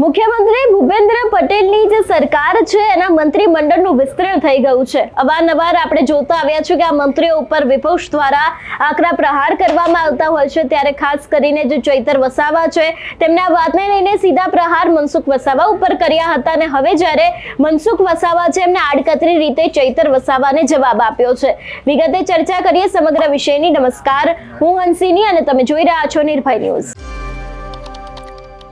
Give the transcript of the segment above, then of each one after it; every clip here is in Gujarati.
મુખ્યમંત્રી ભૂપેન્દ્ર પટેલની જે સરકાર છે, એના મંત્રીમંડળનું વિસ્તરણ થઈ ગયું છે. અવારનવાર આપણે જોતા આવ્યા છે કે આ મંત્રીઓ ઉપર વિપક્ષ દ્વારા આકરા પ્રહાર કરવામાં આવતા હોય છે. ત્યારે ખાસ કરીને જે ચૈતર વસાવા છે, તેમણે આ વાતને લઈને સીધા પ્રહાર મનસુખ વસાવા ઉપર કર્યા હતા અને હવે જ્યારે મનસુખ વસાવા છે, એમને આડકતરી રીતે ચૈતર વસાવાને જવાબ આપ્યો છે. વિગતે ચર્ચા કરીએ સમગ્ર વિષયની. નમસ્કાર. હું હંસિની અને તમે જોઈ રહ્યા છો નિર્ભય ન્યૂઝ.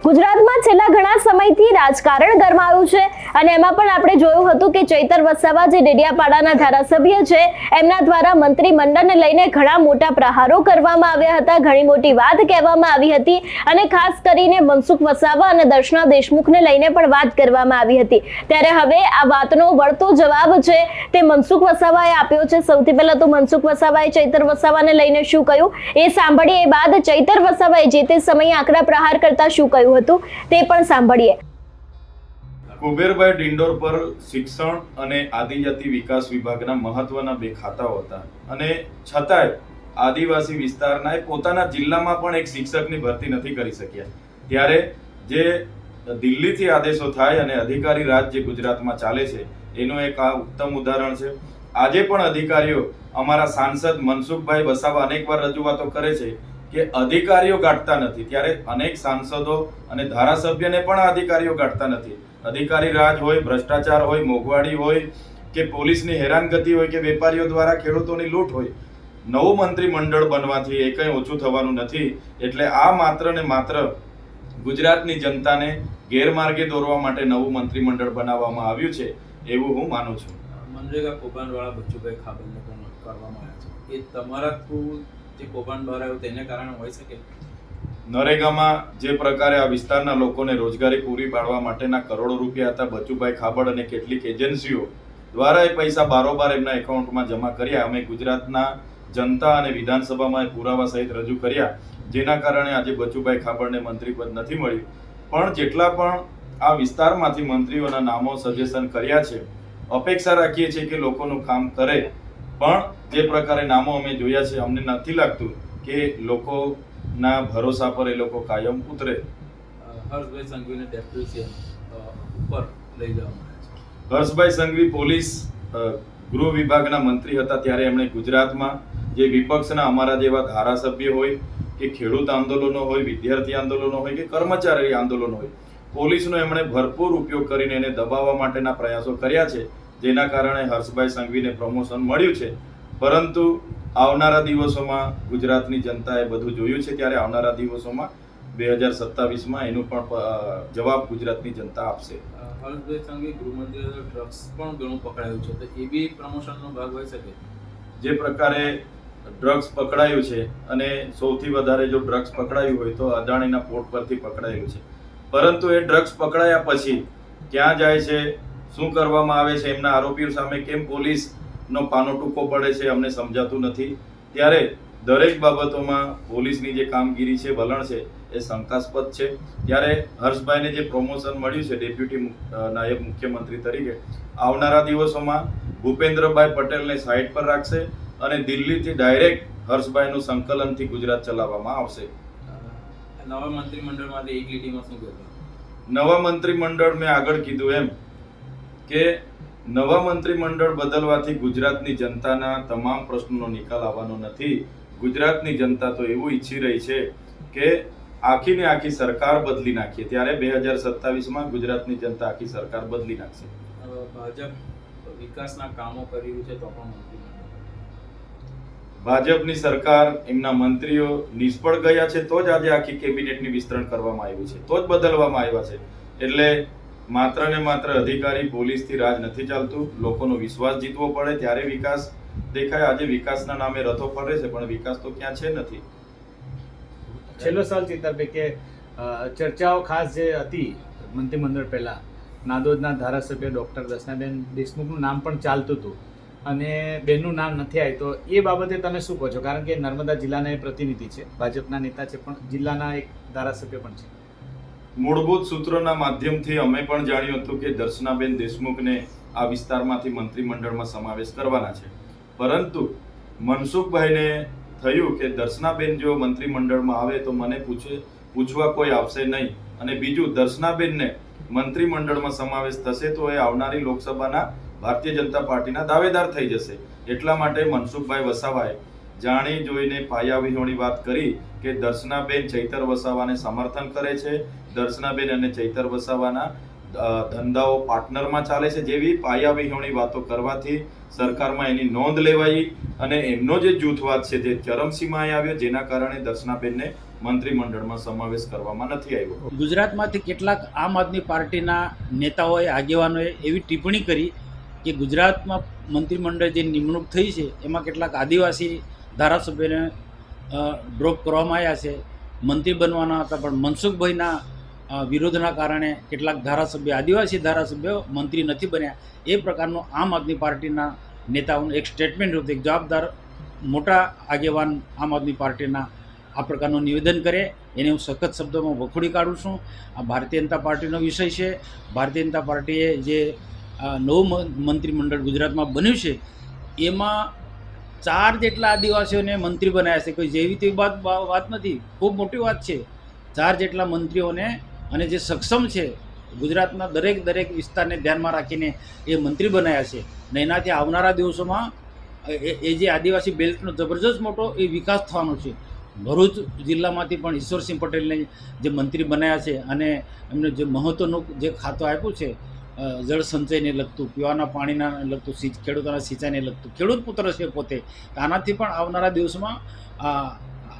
ગુજરાતમાં છેલ્લા ઘણા સમયથી રાજકારણ ગરમાયું છે અને એમાં પણ આપણે જોયું હતું કે ચૈતર વસાવા જે ડેડિયાપાડાના ધારાસભ્ય છે, એમના દ્વારા મંત્રીમંડળને લઈને ઘણા મોટા પ્રહારો કરવામાં આવ્યા હતા, ઘણી મોટી વાત કહેવામાં આવી હતી અને ખાસ કરીને મનસુખ વસાવા અને દર્શના દેશમુખને લઈને પણ વાત કરવામાં આવી હતી. ત્યારે હવે આ વાતનો વળતો જવાબ છે, તે મનસુખ વસાવાએ આપ્યો છે. સૌથી પહેલા તો મનસુખ વસાવાએ ચૈતર વસાવાને લઈને શું કહ્યું? એ સાંભળીએ એ બાદ ચૈતર વસાવાએ જે તે સમયે આંકડા પ્રહાર કરતા શું કહ્યું હતું તે પણ સાંભળીએ. કુબેરભાઈ ડિંડોર પર શિક્ષણ અને આદિજાતિ વિકાસ વિભાગના મહત્વના બે ખાતાઓ હતા. અને છતાંય આદિવાસી વિસ્તારના પોતાના જિલ્લામાં પણ એક શિક્ષકની ભરતી નથી કરી શક્યા. ત્યારે જે દિલ્હીથી આદેશો થાય અને અધિકારી રાજ જે ગુજરાતમાં ચાલે છે, એનું એક આ ઉત્તમ ઉદાહરણ છે. આજે પણ અધિકારીઓ અમારા સાંસદ મનસુખભાઈ વસાવા અનેકવાર રજૂઆતો કરે છે કે અધિકારીઓ ગાંઠતા નથી. ત્યારે અનેક સાંસદો અને ધારાસભ્યને પણ અધિકારીઓ ગાંઠતા નથી. અધિકારી રાજ હોય, ભ્રષ્ટાચાર હોય મોંઘવાડી હોય કે પોલીસની હેરાનગતિ હોય કે વેપારીઓ દ્વારા ખેડૂતોની લૂંટ હોય, નવું મંત્રીમંડળ બનવાથી એ કંઈ ઓછું થવાનું નથી. એટલે આ માત્ર ને માત્ર ગુજરાતની જનતાને ગેરમાર્ગે દોરવા માટે નવું મંત્રીમંડળ બનાવવામાં આવ્યું છે, એવું હું માનું છું. મનરેગા કૌભાંડવાળા બચ્ચુભાઈ ખાબલને પણ કરવામાં આવ્યા છે. એ તમારા થ્રુ જે કૌભાંડ બહાર આવ્યું તેને કારણે હોઈ શકે. નરેગામાં જે પ્રકારે આ વિસ્તારના લોકોને રોજગારી પૂરી પાડવા માટેના કરોડો રૂપિયા હતા, બચુભાઈ ખાબડ અને કેટલીક એજન્સીઓ દ્વારા એ પૈસા બારોબાર એમના એકાઉન્ટમાં જમા કર્યા. અમે ગુજરાતના જનતા અને વિધાનસભામાં એ પુરાવા સહિત રજૂ કર્યા, જેના કારણે આજે બચુભાઈ ખાબડને મંત્રી પદ નથી મળ્યું. પણ જેટલા પણ આ વિસ્તારમાંથી મંત્રીઓના નામો સજેશન કર્યા છે, અપેક્ષા રાખીએ છીએ કે લોકોનું કામ કરે. પણ જે પ્રકારે નામો અમે જોયા છે અમને નથી લાગતું કે લોકોના ભરોસા પર એ લોકો કાયમ ઉતરે. હર્ષભાઈ સંઘવીને ડેપ્યુટી ઉપર લઈ જવામાં હર્ષભાઈ સંઘવી પોલીસ ગૃહ વિભાગના મંત્રી હતા ત્યારે એમણે ગુજરાતમાં જે વિપક્ષના અમારા જેવા ધારાસભ્ય હોય કે ખેડૂત આંદોલનો હોય વિદ્યાર્થી આંદોલનો હોય કે કર્મચારી આંદોલનો હોય પોલીસનો એમણે ભરપૂર ઉપયોગ કરીને એને દબાવવા માટેના પ્રયાસો કર્યા છે. જેના કારણે હર્ષભાઈ સંઘવીને પ્રમોશન મળ્યું છે. પરંતુ આવનારા દિવસોમાં ગુજરાતની જનતાએ બધું જોયું છે ત્યારે આવનારા દિવસોમાં બે હજાર સત્તાવીસમાં એનું પણ જવાબ ગુજરાતની જનતા આપશે. હર્ષભાઈ સંઘવી ગૃહમંત્રી ડ્રગ્સ પણ ઘણું પકડાયું છે. તો એ બી પ્રમોશનનો ભાગ હોઈ શકે? જે પ્રકારે ડ્રગ્સ પકડાયું છે અને સૌથી વધારે જો ડ્રગ્સ પકડાયું હોય તો અદાણીના પોર્ટ પરથી પકડાયું છે. પરંતુ એ ડ્રગ્સ પકડાયા પછી ક્યાં જાય છે? શું કરવામાં આવે છે એમના આરોપીઓ સામે કેમ પોલીસનો પાનો ટૂંકો પડે છે અમને સમજાતું નથી. ત્યારે દરેક બાબતોમાં પોલીસની જે કામગીરી છે વલણ છે એ શંકાસ્પદ છે. ત્યારે હર્ષભાઈને જે પ્રમોશન મળ્યું છે ડેપ્યુટી નાયબ મુખ્યમંત્રી તરીકે આવનારા દિવસોમાં ભૂપેન્દ્રભાઈ પટેલને સાઈડ પર રાખશે અને દિલ્હીથી ડાયરેક્ટ હર્ષભાઈનું સંકલનથી ગુજરાત ચલાવવામાં આવશે. નવા મંત્રીમંડળમાંથી એક લીટીમાં શું કહેવાય નવા મંત્રીમંડળ મેં આગળ કીધું એમ. કે નવા મંત્રીમંડળ બદલવાથી ગુજરાતની જનતાના તમામ પ્રશ્નોનો નિકાલ આવવાનો નથી. ગુજરાતની જનતા તો એવું ઈચ્છી રહી છે કે આખી ને આખી સરકાર બદલી નાખીએ. ત્યારે બે હજાર સત્તાવીસમાં ગુજરાતની જનતા આખી સરકાર બદલી નાખશે. ભાજપ વિકાસના કામો કરી રહ્યું છે તો પણ ભાજપની સરકાર એમના મંત્રીઓ નિષ્ફળ ગયા છે તો જ આજે આખી કેબિનેટની વિસ્તરણ કરવામાં આવ્યું છે. તો જ બદલવામાં આવ્યા છે. એટલે માત્ર ને માત્ર અધિકારી પોલીસથી રાજ નથી ચાલતું. લોકોનો વિશ્વાસ જીતવો પડે ત્યારે વિકાસ દેખાય. આજે વિકાસના નામે રથો ફરે છે, પણ વિકાસ તો ક્યાં છે નથી. છેલ્લો સવાલ ચિત્તરભાઈ કે ચર્ચાઓ ખાસ જે હતી મંત્રીમંડળ પહેલા, નાદોદના ધારાસભ્ય ડૉક્ટર દર્શનાબેન દેશમુખનું નામ પણ ચાલતું હતું અને બેનનું નામ નથી આવ્યું તો એ બાબતે તમે શું કહો છો? કારણ કે નર્મદા જિલ્લાના એ પ્રતિનિધિ છે, ભાજપના નેતા છે પણ જિલ્લાના એક ધારાસભ્ય પણ છે. મૂળભૂત સૂત્રોના માધ્યમથી અમે પણ જાણ્યું હતું કે દર્શનાબેન દેશમુખને આ વિસ્તારમાંથી મંત્રીમંડળમાં સમાવેશ કરવાના છે. પરંતુ મનસુખભાઈને થયું કે દર્શનાબેન જો મંત્રીમંડળમાં આવે તો મને પૂછે, પૂછવા કોઈ આવશે નહીં. અને બીજું, દર્શનાબેનને મંત્રીમંડળમાં સમાવેશ થશે તો એ આવનારી લોકસભાના ભારતીય જનતા પાર્ટીના દાવેદાર થઈ જશે. એટલા માટે મનસુખભાઈ વસાવાએ જાણી જોઈને પાયા વાત કરી કે દર્શનાબેન ચૈતર વસાવાને સમર્થન કરે છે. દર્શનાબેન અને ચૈતર વસાવાના ધંધાઓ પાર્ટનરમાં ચાલે છે જેવી પાયા વાતો કરવાથી સરકારમાં એની નોંધ લેવાઈ અને એમનો જે જૂથવાદ છે તે ચરમસીમાએ આવ્યો, જેના કારણે દર્શનાબેનને મંત્રીમંડળમાં સમાવેશ કરવામાં નથી આવ્યો. ગુજરાતમાંથી કેટલાક આમ આદમી પાર્ટીના નેતાઓએ, આગેવાનોએ એવી ટિપ્પણી કરી કે ગુજરાતમાં મંત્રીમંડળ જે નિમણૂક થઈ છે, એમાં કેટલાક આદિવાસી ધારાસભ્યોને ડ્રોપ કરવામાં આવ્યા છે. મંત્રી બનવાના હતા, પણ મનસુખભાઈના વિરોધના કારણે કેટલાક ધારાસભ્ય, આદિવાસી ધારાસભ્યો મંત્રી નથી બન્યા. એ પ્રકારનો આમ આદમી પાર્ટીના નેતાઓનું એક સ્ટેટમેન્ટ હતું એક જવાબદાર, મોટા આગેવાન આમ આદમી પાર્ટીના આ પ્રકારનું નિવેદન કરે. એને હું સખત શબ્દોમાં વખોડી કાઢું છું. આ ભારતીય જનતા પાર્ટીનો વિષય છે. ભારતીય જનતા પાર્ટીએ જે નવું મંત્રીમંડળ ગુજરાતમાં બન્યું છે, એમાં ચાર જેટલા આદિવાસીઓને મંત્રી બનાવ્યા છે. કોઈ જેવી તેવી વાત વાત નથી. ખૂબ મોટી વાત છે. ચાર જેટલા મંત્રીઓને અને જે સક્ષમ છે, ગુજરાતના દરેક દરેક વિસ્તારને ધ્યાનમાં રાખીને એ મંત્રી બનાવ્યા છે. ને એનાથી આવનારા દિવસોમાં એ જે આદિવાસી બેલ્ટનો જબરજસ્ત મોટો એ વિકાસ થવાનો છે. ભરૂચ જિલ્લામાંથી પણ ઈશ્વરસિંહ પટેલને જે મંત્રી બનાવ્યા છે અને એમને જે મહત્ત્વનું જે ખાતું આપ્યું છે જળ સંચયને લગતું, પીવાના પાણીના લગતું, સિંચ- ખેડૂતોના સિંચાઈને લગતું, ખેડૂત પુત્ર છે પોતે. આનાથી પણ આવનારા દિવસમાં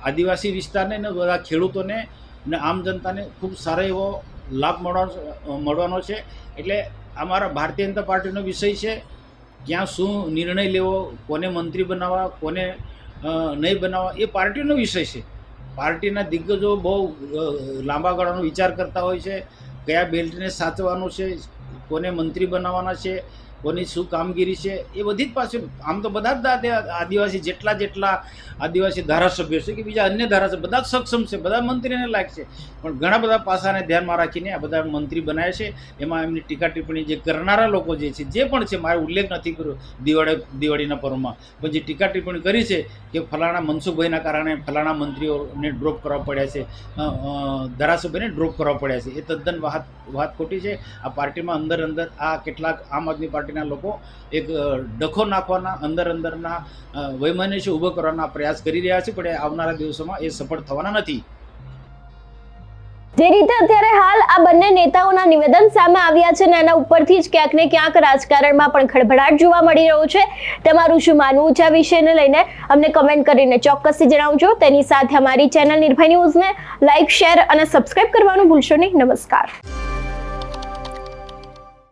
આદિવાસી વિસ્તારને ને બધા ખેડૂતોને ને આમ જનતાને ખૂબ સારો એવો લાભ મળવાનો મળવાનો છે. એટલે અમારા ભારતીય જનતા પાર્ટીનો વિષય છે, ક્યાં શું નિર્ણય લેવો, કોને મંત્રી બનાવવા, કોને નહીં બનાવવા, એ પાર્ટીનો વિષય છે. પાર્ટીના દિગ્ગજો બહુ લાંબા ગાળાનો વિચાર કરતા હોય છે, કયા બેલ્ટને સાચવાનું છે કોને મંત્રી બનાવવાના છે? કોની શું કામગીરી છે, એ બધી જ પાસે આમ તો બધા જ આદિ- આદિવાસી જેટલા જેટલા આદિવાસી ધારાસભ્યો છે કે બીજા અન્ય ધારાસભ્ય, બધા સક્ષમ છે, બધા મંત્રીને લાયક છે. પણ ઘણા બધા પાસાને ધ્યાનમાં રાખીને આ બધા મંત્રી બનાવે છે. એમાં એમની ટીકા ટિપ્પણી જે કરનારા લોકો જે છે, જે પણ છે, મારે ઉલ્લેખ નથી કર્યો દિવાળી દિવાળીના પર્વમાં. પણ જે ટીકા ટિપ્પણી કરી છે કે ફલાણા મનસુખભાઈના કારણે ફલાણા મંત્રીઓને ડ્રોપ કરવા પડ્યા છે ધારાસભ્યને ડ્રોપ કરવા પડ્યા છે. એ તદ્દન વાત વાત ખોટી છે. આ પાર્ટીમાં અંદર અંદર આ કેટલાક આમ આદમી પાર્ટીના લોકો એક ડખો નાખવાના, અંદર અંદરના વૈમનસ્ય ઊભો કરવાના પ્રયાસ કરી રહ્યા છે, પણ આવનારા દિવસોમાં એ સફળ થવાના નથી. જે રીતે અત્યારે હાલ આ બંને નેતાઓના નિવેદન સામે આવ્યા છે ને એના ઉપરથી જ ક્યાંક ને ક્યાંક રાજકારણમાં પણ ખળભળાટ જોવા મળી રહ્યો છે. તમારું શું માનવું છે આ વિષયને લઈને? અમને કમેન્ટ કરીને ચોક્કસથી જણાવજો. તેની સાથે અમારી ચેનલ નિર્ભય ન્યૂઝને લાઇક શેર અને સબસ્ક્રાઇબ કરવાનું ભૂલશો નહીં. નમસ્કાર.